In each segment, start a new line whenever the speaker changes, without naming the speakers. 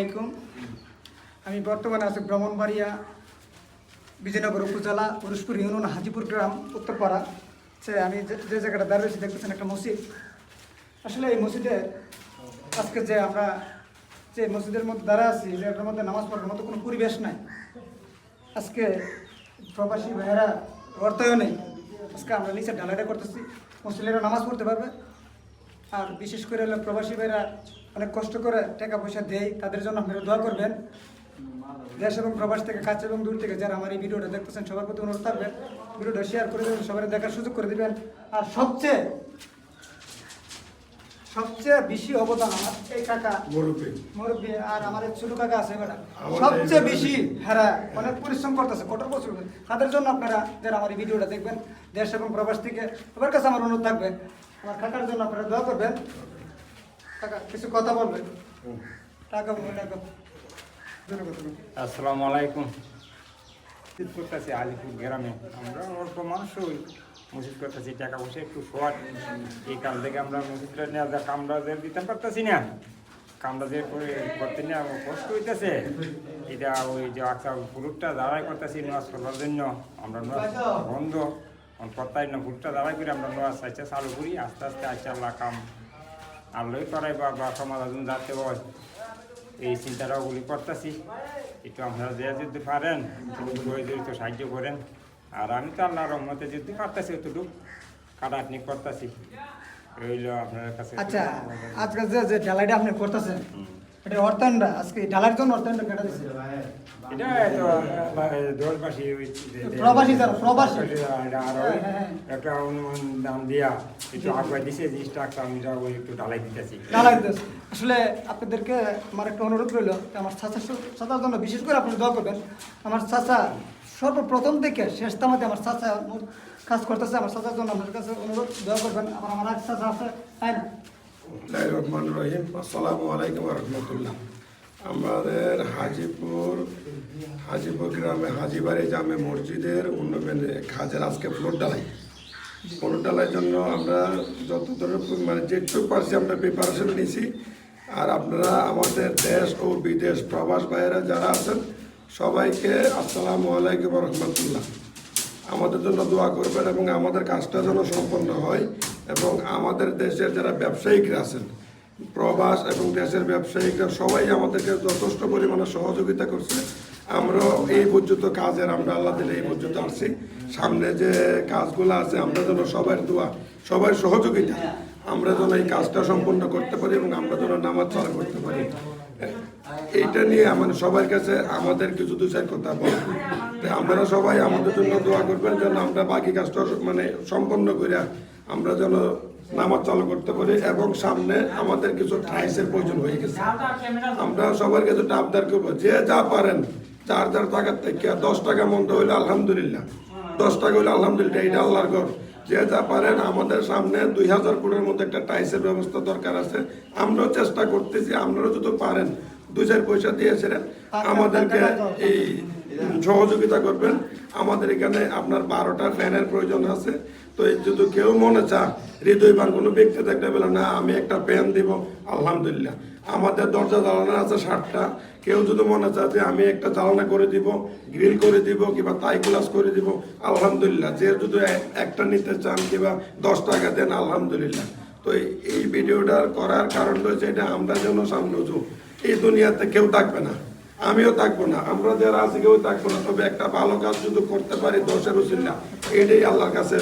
আলাইকুম। আমি বর্তমানে আছি ব্রাহ্মণবাড়িয়া বিজয়নগর উপজেলা পুরুষপুর ইউনিয়ন হাজিপুর গ্রাম, উত্তরপাড়া। সে আমি যে- জায়গাটা দাঁড়িয়েছি দেখতেছেন একটা মসজিদ। আসলে এই মসজিদে আজকে যে আমরা যে মসজিদের মধ্যে দাঁড়া আছি এটার মধ্যে নামাজ পড়ার মতো কোনো পরিবেশ নাই। আজকে প্রবাসী ভাইয়েরা অর্থও নেই। আজকে আমরা নিচে ঢালাইটা করতেছি। মুসলিমরা নামাজ পড়তে পারবে। আর বিশেষ করে হলো প্রবাসী ভাইরা অনেক কষ্ট করে টাকা পয়সা দেয় তাদের জন্য আপনারা দোয়া করবেন। দেশ এবং প্রবাস থেকে কাছে এবং দূর থেকে যারা আমার এই ভিডিওটা দেখতেছেন সবার প্রতি অনুরোধ থাকবেন ভিডিওটা শেয়ার করে দেবেন সবাই দেখার সুযোগ করে দিবেন। আর সবচেয়ে সবচেয়ে বেশি অবদান আমার এই কাকা
মুরব্বী।
মুরব্বী আর আমার ছোট কাকা আছে
আমার
সবচেয়ে বেশি হ্যাঁ অনেক পরিশ্রম করতেছে কঠোর পরিশ্রম তাদের জন্য আপনারা যারা আমার এই ভিডিওটা দেখবেন দেশ এবং প্রবাস থেকে সবার কাছে আমার অনুরোধ থাকবে। আমার কাকার জন্য আপনারা দোয়া করবেন। কাকা, কিছু কথা বলবেন টাকা বলবেন টাকা।
আসসালামু আলাইকুম। মসজিদ করতেছি আলিপুর গ্রামে। আমরা অল্প মানুষ ওই মসজিদ করতেছি, টাকা পয়সা একটু শর্ট এই কাল থেকে আমরা মসজিদটা নেওয়া যাক। আমরা যে দিতে পারতেছি না। কামরা যে করে করতে নিয়ে আমার কষ্ট হইতেছে। এটা ওই যে আচ্ছা পুরুটটা দাঁড়াই করতেছি নামাজ পড়ার জন্য। আমরা নামাজ বন্ধ। করতাই না পুরুটটা দাঁড়াই করে আমরা নামাজ আচ্ছা চালু করি। আস্তে আস্তে আচ্ছা কাম আল্লাহই করাই বা বা সমাধান যাতে হয় এই চিন্তাটাও গুলি করতেছি। একটু আপনারা যে যদি পারেন একটু সাহায্য করেন। আর আমি তো আল্লাহ রহমতে যদি পারতেছি অতটুকু কাটাটনি করতেছি। রইল আপনার কাছে।
আচ্ছা আজকে যে যে ঢালাইটা আপনি করতেছেন এটা আজকে জন্য অর্থায়নটা কেটে দিচ্ছে
এটা তো দোলবাসী
প্রবাসী যারা, প্রবাসী।
আর ওই। একটা অনুমান দাম দিয়া একটু আগুয়া দিছে জিনিসটা একটা আমি একটু ঢালাই দিতেছি।
ঢালাই দিতেছে। আসলে আপনাদেরকে আমার একটা অনুরোধ রইল আমার চাচা চাচার জন্য বিশেষ করে আপনি দোয়া করবেন। আমার চাচা সর্বপ্রথম থেকে শেষ তামাতে আমার চাচা কাজ করতেছে আমার চাচার জন্য আপনার কাছে অনুরোধ দোয়া করবেন। আমার আমার চাচা আছে তাই না
আমাদের হাজিপুর হাজিপুর গ্রামে হাজিবাড়ি জামে মসজিদের উন্নয়নে কাজের আজকে ফ্লোর ডালাই ফ্লোর ডালাইয়ের জন্য আমরা যতদূর মানে যেটুকু পারছি আমরা প্রিপারেশন নিয়েছি আর আপনারা আমাদের দেশ ও বিদেশ প্রবাস ভাইয়েরা যারা আছেন, সবাইকে আসসালামু আলাইকুম রহমতুল্লাহ। আমাদের জন্য দোয়া করবেন এবং আমাদের কাজটা যেন সম্পন্ন হয়। এবং আমাদের দেশের যারা ব্যবসায়িকরা আছেন, প্রবাস এবং দেশের ব্যবসায়িকরা সবাই আমাদেরকে যথেষ্ট পরিমাণে সহযোগিতা করছে। আমরা এই পর্যন্ত কাজের, আমরা আল্লাহ দিলে এই পর্যন্ত আসছি। সামনে যে কাজগুলো আছে, আমরা যেন সবার দোয়া, সবার সহযোগিতা, আমরা যেন এই কাজটা সম্পন্ন করতে পারি এবং আমরা যেন নামাজ চালু করতে পারি। এইটা নিয়ে মানে সবার কাছে আমাদের কিছু দু চার কথা বলব আপনারা সবাই আমাদের জন্য দোয়া করবেন যেন আমরা বাকি কাজটা মানে সম্পন্ন করে আমরা যেন নামাজ চালু করতে পারি এবং সামনে আমাদের কিছু ট্রাইসের প্রয়োজন হয়ে গেছে। আমরা সবার কাছে আবদার করব। যে যা পারেন চার চার টাকার থেকে দশ টাকা মন্দ হইলে আলহামদুলিল্লাহ। দশ টাকা হইলে আলহামদুলিল্লাহ এটা আল্লাহর ঘর। যে যা পারেন আমাদের সামনে দুই হাজার কোটির মধ্যে একটা টাইসের ব্যবস্থা দরকার আছে। আমরাও চেষ্টা করতেছি আপনারাও যদি পারেন দুই চার পয়সা দিয়েছিলেন আমাদেরকে এই সহযোগিতা করবেন। আমাদের এখানে আপনার বারোটা ফ্যানের প্রয়োজন আছে। তো যদি কেউ মনে চা হৃদয়বান কোনো ব্যক্তি দেখতে পেলে না, আমি একটা ফ্যান দিব। আলহামদুলিল্লাহ। আমাদের দরজা জ্বালানো আছে ষাটটা কেউ যদি মনে চায় যে, আমি একটা জ্বালানা করে দিব, গ্রিল করে দিব কিংবা তাই গ্লাস করে দিব, আলহামদুলিল্লাহ। যে যদি একটা নিতে চান কিংবা দশ টাকা দেন, আলহামদুলিল্লাহ। তো এই- ভিডিওটা করার কারণ রয়েছে এটা আমরা যেন সামনে। এই দুনিয়াতে কেউ থাকবে না। আমিও থাকব না, আমরা যারা আছি কেউ থাকব না, তবে একটা ভালো কাজ যদি করতে পারি দশের না, এটাই আল্লাহর কাছে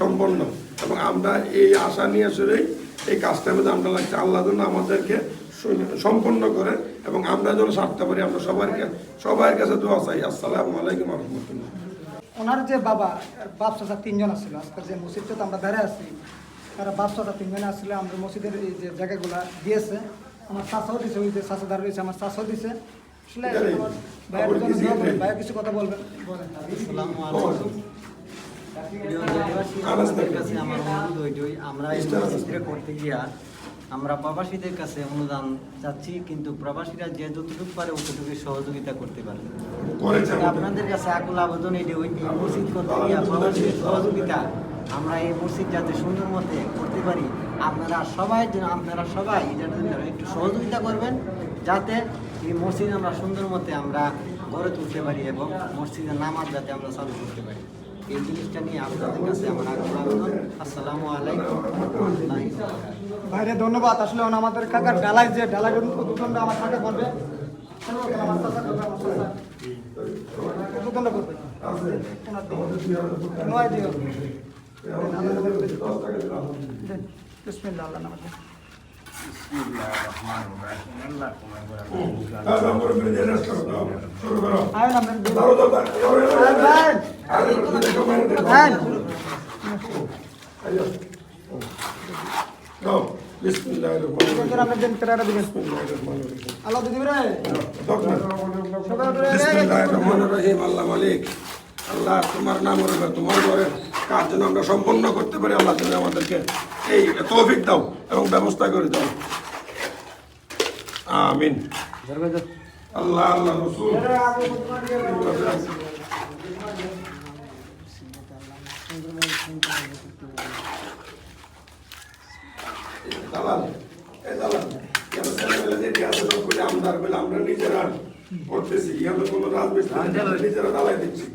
সম্পন্ন। এবং আমরা এই আশা নিয়ে আসলেই এই কাজটা মধ্যে আমরা লাগছে, আল্লাহ যেন আমাদেরকে সম্পন্ন করে এবং আমরা যেন সারতে পারি, আমরা সবার সবার কাছে দোয়া চাই। আসসালামু আলাইকুম রহমতুল্লাহ।
ওনার যে বাবা, বাপ চাচা তিনজন আসছিল আজকে যে মসজিদটা তো আমরা দাঁড়িয়ে আছি, তারা বাপ চাচা তিনজনে আসলে আমাদের মসজিদের এই যে জায়গাগুলো দিয়েছে। আমার চাচাও দিছে, ওই যে দাঁড়িয়ে রয়েছে, আমার চাচাও দিছে। আসলে আমার। ভাইয়া কিছু কথা বলবেন।
অনুরোধ ওইটাই, করতে গিয়া আমরা প্রবাসীদের কাছে অনুদান চাচ্ছি কিন্তু প্রবাসীরা যে যতটুকু পারে অতটুকু সহযোগিতা করতে পারে। আপনাদের কাছে আকুল আবেদন এটি ওই এই মসজিদ করতে গিয়া প্রবাসীদের সহযোগিতা আমরা এই মসজিদ যাতে সুন্দর মতে করতে পারি আপনারা সবাই যেন আপনারা সবাই এটার জন্য একটু সহযোগিতা করবেন যাতে এই মসজিদ আমরা সুন্দর মতে আমরা গড়ে তুলতে পারি এবং মসজিদের নামাজ যাতে আমরা চালু করতে পারি এই জিনিসটা নিয়ে আপনাদের কাছে আমার আবেদন আসসালামু আলাইকুম
ভাইরে ধন্যবাদ আসলে আমাদের কাকার ডালাই যে ডালাই উদ্বোধনটা আমার কাকা করবে। নয় দিও। বিসমিল্লাহ। আল্লাহ
আল্লাহ তোমার নাম তোমার ঘরের কাজ যেন আমরা সম্পন্ন করতে পারি, আল্লাহ তুমি আমাদেরকে এই তৌফিক দাও এবং ব্যবস্থা করে দাও। আমিন। আল্লাহ আল্লাহ, রসুল। আমদার বলে আমরা নিজেরা করতেছি। ইহাতে কোনো রাজমিস্ত্রি নিজেরা দালাই দিচ্ছি।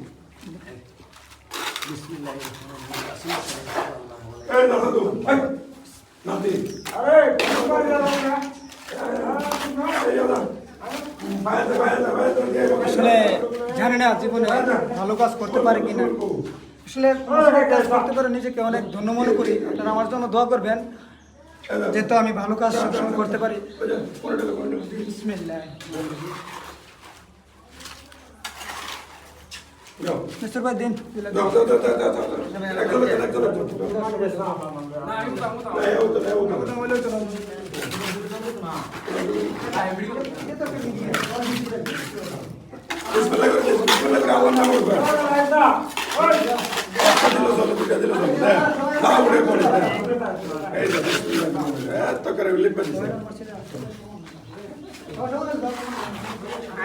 আসলে জানি না জীবনে ভালো কাজ করতে পারে কিনা। আসলে কাজ করতে পারে নিজেকে অনেক ধন্য মনে করি। আপনারা আমার জন্য দোয়া করবেন যেহেতু আমি ভালো কাজ সবসময় করতে পারি বিসমিল্লাহ
যাও
মিস্টার ভাই দিন
এত করে লিখবে দিছে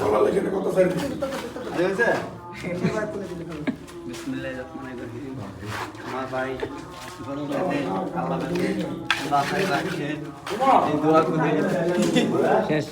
গলা লেগে।
বিসমিল্লাহির রহমানির রহিম। আমার ভাই আল্লাহ শেষ।